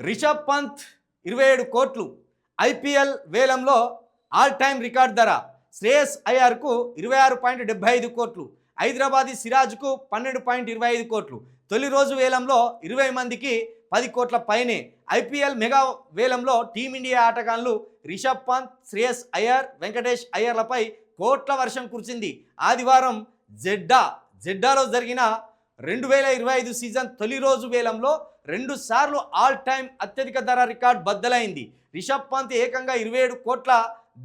రిషబ్ పంత్ ఇరవై ఏడు కోట్లు ఐపీఎల్ వేలంలో ఆల్ టైమ్ రికార్డ్ ధర శ్రేయస్ అయ్యార్కు ఇరవై ఆరు పాయింట్ డెబ్బై ఐదు కోట్లు హైదరాబాదీ సిరాజ్కు పన్నెండు పాయింట్ ఇరవై ఐదు కోట్లు. తొలి రోజు వేలంలో ఇరవై మందికి పది కోట్ల పైనే. ఐపీఎల్ మెగా వేలంలో టీమిండియా ఆటగాళ్ళు రిషబ్ పంత్ శ్రేయస్ అయ్యర్ వెంకటేష్ అయ్యర్లపై కోట్ల వర్షం కురిచింది ఆదివారం జెడ్డా జెడ్డాలో జరిగిన రెండు వేల ఇరవై ఐదు సీజన్ తొలి రోజు వేలంలో రెండు సార్లు ఆల్ టైమ్ అత్యధిక ధర రికార్డ్ బద్దలైంది. రిషబ్ పంత్ ఏకంగా ఇరవై ఏడు కోట్ల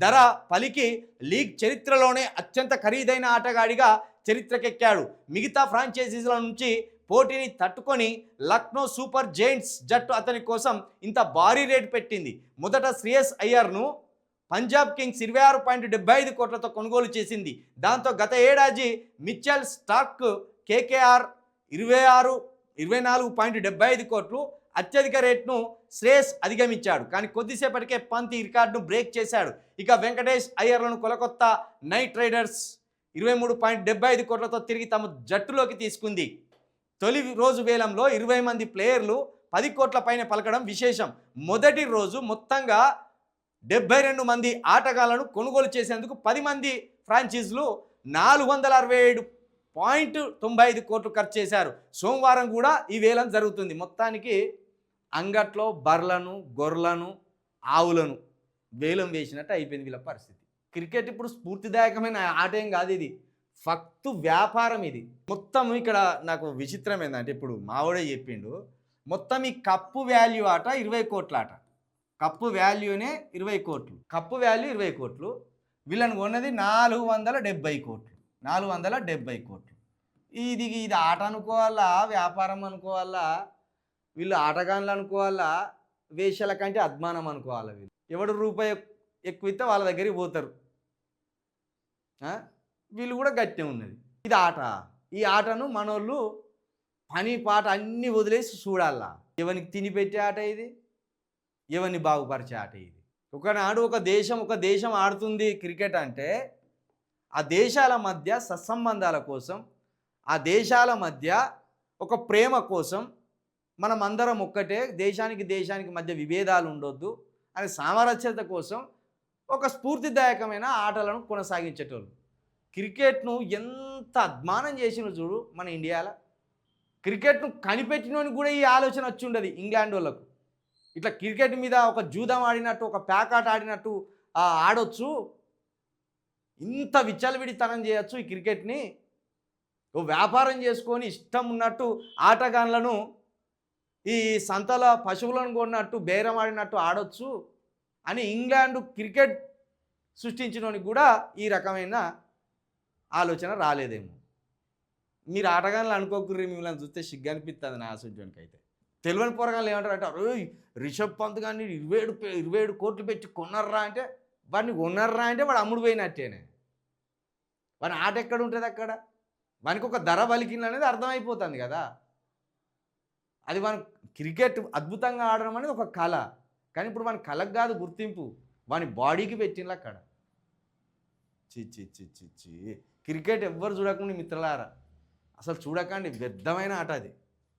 ధర పలికి లీగ్ చరిత్రలోనే అత్యంత ఖరీదైన ఆటగాడిగా చరిత్రకెక్కాడు. మిగతా ఫ్రాంచైజీల నుంచి పోటీని తట్టుకొని లక్నో సూపర్ జైంట్స్ జట్టు అతని కోసం ఇంత భారీ రేటు పెట్టింది. మొదట శ్రేయస్ అయ్యర్ను పంజాబ్ కింగ్స్ ఇరవై ఆరు పాయింట్ డెబ్బై ఐదు కోట్లతో కొనుగోలు చేసింది. దాంతో గత ఏడాది మిచెల్ స్టాక్ కేకేఆర్ ఇరవై ఆరు ఇరవై నాలుగు పాయింట్ డెబ్బై ఐదు కోట్లు అత్యధిక రేట్ను శ్రేయస్ అధిగమించాడు. కానీ కొద్దిసేపటికే పంత్ ఈ రికార్డును బ్రేక్ చేశాడు. ఇక వెంకటేష్ అయ్యర్లను కొలకొత్త నైట్ రైడర్స్ ఇరవై మూడు పాయింట్ డెబ్బై ఐదు కోట్లతో తిరిగి తమ జట్టులోకి తీసుకుంది. తొలి రోజు వేలంలో ఇరవై మంది ప్లేయర్లు పది కోట్ల పైన పలకడం విశేషం. మొదటి రోజు మొత్తంగా డెబ్బై రెండు మంది ఆటగాళ్ళను కొనుగోలు చేసేందుకు పది మంది ఫ్రాంచైజీలు నాలుగు వందల అరవై ఏడు పాయింట్ తొంభై ఐదు కోట్లు ఖర్చు చేశారు. సోమవారం కూడా ఈ వేలం జరుగుతుంది. మొత్తానికి అంగట్లో బర్లను గొర్రెలను ఆవులను వేలం వేసినట్టు అయిపోయింది వీళ్ళ పరిస్థితి. క్రికెట్ ఇప్పుడు స్ఫూర్తిదాయకమైన ఆట ఏం కాదు ఇది. ఫక్తు వ్యాపారం ఇది. మొత్తం ఇక్కడ నాకు విచిత్రం ఏంటంటే ఇప్పుడు మావాడే చెప్పిండు మొత్తం ఈ కప్పు వాల్యూ ఆట ఇరవై కోట్ల ఆట. కప్పు వాల్యూనే ఇరవై కోట్లు. కప్పు వాల్యూ ఇరవై కోట్లు. వీళ్ళని కొన్నది నాలుగు వందల డెబ్బై కోట్లు. నాలుగు వందల డెబ్బై కోట్లు. ఇది ఇది ఆట అనుకోవాలా వ్యాపారం అనుకోవాలా వీళ్ళు ఆటగాన్లు అనుకోవాలా వేషాల కంటే అద్మానం అనుకోవాలా వీళ్ళు? ఎవడు రూపాయి ఎక్కువ ఇస్తే వాళ్ళ దగ్గరికి పోతారు. వీళ్ళు కూడా గట్టే ఉన్నది. ఇది ఆట. ఈ ఆటను మనోళ్ళు పని పాట అన్నీ వదిలేసి చూడాలా. ఎవరికి తిని పెట్టే ఆట ఇది? ఎవరిని బాగుపరిచే ఆట ఇది? ఒకనాడు ఒక దేశం ఒక దేశం ఆడుతుంది క్రికెట్ అంటే ఆ దేశాల మధ్య సత్సంబంధాల కోసం ఆ దేశాల మధ్య ఒక ప్రేమ కోసం మనం అందరం ఒక్కటే దేశానికి దేశానికి మధ్య విభేదాలు ఉండొద్దు అనే సామరస్యత కోసం ఒక స్ఫూర్తిదాయకమైన ఆటలను కొనసాగించేటోళ్ళు. క్రికెట్ను ఎంత అద్మానం చేసిన చూడు మన ఇండియాలో. క్రికెట్ను కనిపెట్టినోని కూడా ఈ ఆలోచన వచ్చి ఉండదు ఇంగ్లాండ్ వాళ్ళకు. ఇట్లా క్రికెట్ మీద ఒక జూదం ఆడినట్టు ఒక ప్యాకాట్ ఆడినట్టు ఆడొచ్చు. ఇంత విచ్చలవిడితనం చేయొచ్చు ఈ క్రికెట్ని? ఓ వ్యాపారం చేసుకొని ఇష్టం ఉన్నట్టు ఆటగాన్లను ఈ సంతల పశువులను కొన్నట్టు బేరం ఆడినట్టు ఆడొచ్చు అని ఇంగ్లాండ్ క్రికెట్ సృష్టించినోనికి కూడా ఈ రకమైన ఆలోచన రాలేదేమో. మీరు ఆటగాన్లు అనుకోకుర్రి మిమ్మల్ని చూస్తే సిగ్గు అనిపిస్తుంది నా ఆశోద్యానికి అయితే తెలివని పోరగాళ్ళు ఏమంటారు అంటే అరే రిషబ్ పంత్ కానీ ఇరవై ఏడు ఇరవై ఏడు కోట్లు పెట్టి కొన్నారా అంటే వాడిని కొన్నారా అంటే వాడు అమ్ముడు పోయినట్టేనే. వాని ఆట ఎక్కడ ఉంటుంది అక్కడ? వానికి ఒక ధర పలికింది అనేది అర్థమైపోతుంది కదా. అది మన క్రికెట్ అద్భుతంగా ఆడడం అనేది ఒక కళ. కానీ ఇప్పుడు మన కళకు కాదు గుర్తింపు. వాని బాడీకి పెట్టిండ్రు అక్కడ. చి చి చి చి చి క్రికెట్ ఎవ్వరు చూడకుండా మిత్రులారా. అసలు చూడకండి వ్యర్థమైన ఆట అది.